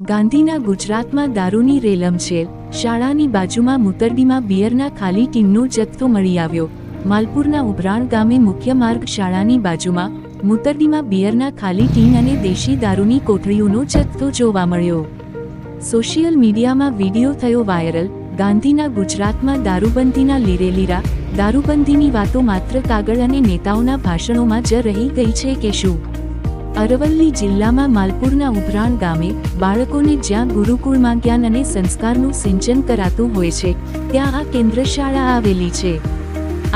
ગાંધીના ગુજરાતમાં દારૂની રેલમછેલ શાળાની બાજુમાં મુતરડીમાં બિયરના ખાલી ટીનનો જથ્થો મળી આવ્યો. માલપુરના ઉભરાણ ગામે મુખ્ય માર્ગ શાળાની બાજુમાં મુતરડીમાં બિયરના ખાલી ટીન અને દેશી દારૂની કોથળીઓનો જથ્થો જોવા મળ્યો. સોશિયલ મીડિયામાં વીડિયો થયો વાયરલ. ગાંધીના ગુજરાતમાં દારૂબંધીના લીરેલીરા દારૂબંધીની વાતો માત્ર કાગળ અને નેતાઓના ભાષણોમાં જ રહી ગઈ છે કે શું? અરવલ્લી જિલ્લામાં માલપુરના ઉભરાણ ગામે બાળકોને જ્યાં ગુરુકુળમાં જ્ઞાન અને સંસ્કારનું સિંચન કરાતું હોય છે, ત્યાં આ કેન્દ્ર શાળા આવેલી છે.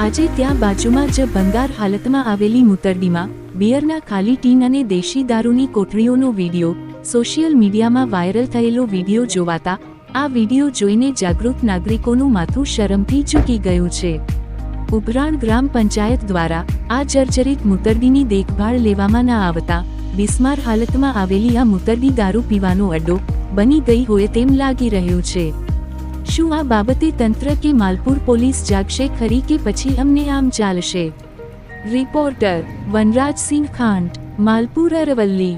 આજે ત્યાં બાજુમાં જ ભંગાર હાલતમાં આવેલી મુતરડીમાં, બિયરના ખાલી ટીન અને દેશી દારૂની કોથળીઓનો વીડિયો, સોશિયલ મીડિયામાં વાયરલ થયેલો વીડિયો જોવાતા, આ વીડિયો જોઈને જાગૃત નાગરિકોનું માથું શરમથી ચૂકી ગયું છે. ઉભરાણ ગ્રામ પંચાયત દ્વારા આ જર્જરિત મુતરડીની દેખભાળ લેવામાં ન આવતા બિસ્માર હાલતમાં આવેલી આ મુતરડી દારૂ પીવાનો અડ્ડો બની ગઈ હોય તેમ લાગી રહ્યું છે. શું આ બાબતે તંત્ર કે માલપુર પોલીસ જાગશે ખરી કે પછી અમને આમ ચાલશે? રિપોર્ટર વનરાજસિંહ ખાંટ, માલપુર અરવલ્લી.